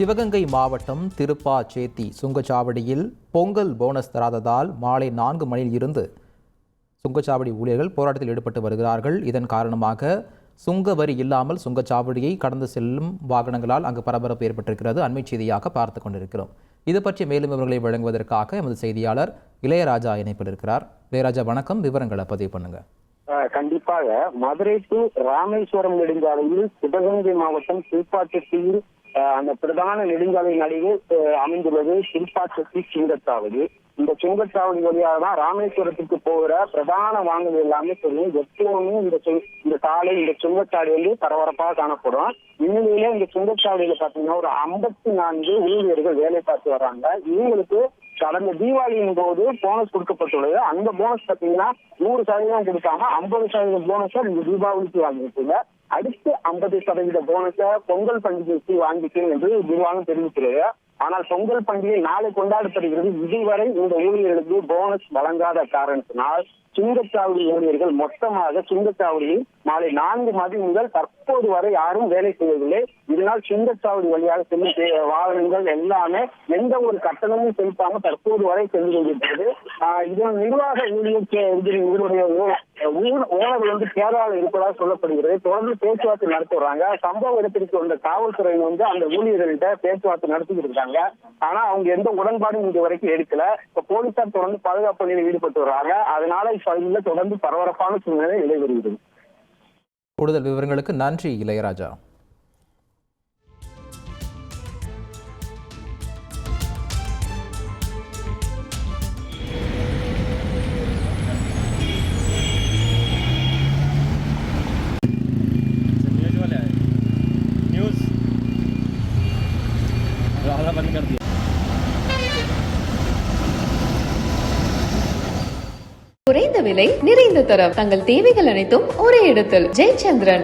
சிவகங்கை மாவட்டம் திருப்பாச்சேத்தி சுங்கச்சாவடியில் பொங்கல் போனஸ் தராததால் மாலை நான்கு மணியில் இருந்து சுங்கச்சாவடி ஊழியர்கள் போராட்டத்தில் ஈடுபட்டு வருகிறார்கள். இதன் காரணமாக சுங்க வரி இல்லாமல் சுங்கச்சாவடியை கடந்து செல்லும் வாகனங்களால் அங்கு பரபரப்பு ஏற்பட்டிருக்கிறது. அண்மை செய்தியாக பார்த்து கொண்டிருக்கிறோம். இது பற்றி மேலும் விவரங்களை வழங்குவதற்காக எமது செய்தியாளர் இளையராஜா இணைப்பில் இருக்கிறார். இளையராஜா வணக்கம். விவரங்களை பதிவு பண்ணுங்க. கண்டிப்பாக மதுரை டு ராமேஸ்வரம் நெடுஞ்சாலையில் சிவகங்கை மாவட்டம் திருப்பாச்செட்டியில் அந்த பிரதான நெடுஞ்சாலை நடுவே அமைந்துள்ளது திருப்பாச்செட்டி சுங்கச்சாவடி. இந்த சுங்கச்சாவடி வழியாக தான் ராமேஸ்வரத்துக்கு போகிற பிரதான வாங்கல் எல்லாமே சொல்லும் எப்பவுமே இந்த இந்த சாலை இந்த சுங்கச்சாலை வந்து பரபரப்பாக காணப்படும். இந்நிலையில இந்த சுங்கச்சாவடியில பாத்தீங்கன்னா ஒரு ஐம்பத்தி நான்கு ஊழியர்கள் வேலை பார்த்து வர்றாங்க இவங்களுக்கு கடந்த தீபாவளியின் போது போனஸ் கொடுக்கப்பட்டுள்ளது. அந்த போனஸ் பாத்தீங்கன்னா நூறு சதவீதம் கொடுக்காம ஐம்பது சதவீதம் போனஸ் இந்த தீபாவளிக்கு வாங்கிட்டு அடுத்து ஐம்பது சதவீத போனஸை பொங்கல் பண்டிகைக்கு வாங்கிக்கணும் என்று நிர்வாகம் தெரிவிக்கிறது. ஆனால் பொங்கல் பண்டிகை நாளை கொண்டாடப்படுகிறது. இதுவரை இந்த ஊழியர்களுக்கு போனஸ் வழங்காத காரணத்தினால் சுங்கச்சாவடி ஊழியர்கள் மொத்தமாக சுங்கச்சாவடியில் மாலை நான்கு மணி முதல் தற்போது வரை யாரும் வேலை செய்யவில்லை. இதனால் சுங்கச்சாவடி வழியாக செல்லும் வாகனங்கள் எல்லாமே எந்த ஒரு கட்டணமும் செலுத்தாமல் தற்போது வரை சென்று கொண்டிருக்கிறது. இது நிர்வாக ஊழியர் ஓனர் வந்து கேரளாவில் இருப்பதாக சொல்லப்படுகிறது. தொடர்ந்து பேச்சுவார்த்தை நடத்தி வர்றாங்க சம்பவ இடத்திற்கு வந்த காவல்துறையினர் வந்து அந்த ஊழியர்கள்ட்ட பேச்சுவார்த்தை நடத்திட்டு இருக்காங்க. ஆனா அவங்க எந்த உடன்பாடும் இங்க வரைக்கும் எடுக்கல. இப்ப போலீசார் தொடர்ந்து பாதுகாப்பு பணியில் ஈடுபட்டு வர்றாங்க அதனால இப்பகுதியில் தொடர்ந்து பரபரப்பான சூழ்நிலை நிலவருகிறது கூடுதல் விவரங்களுக்கு நன்றி இளையராஜா. आधा बंद कर दिया குறைந்த விலை நிறைந்த தரம் தங்கள் தேவைகள் அனைத்தும் ஒரே இடத்தில் ஜெயச்சந்திரன்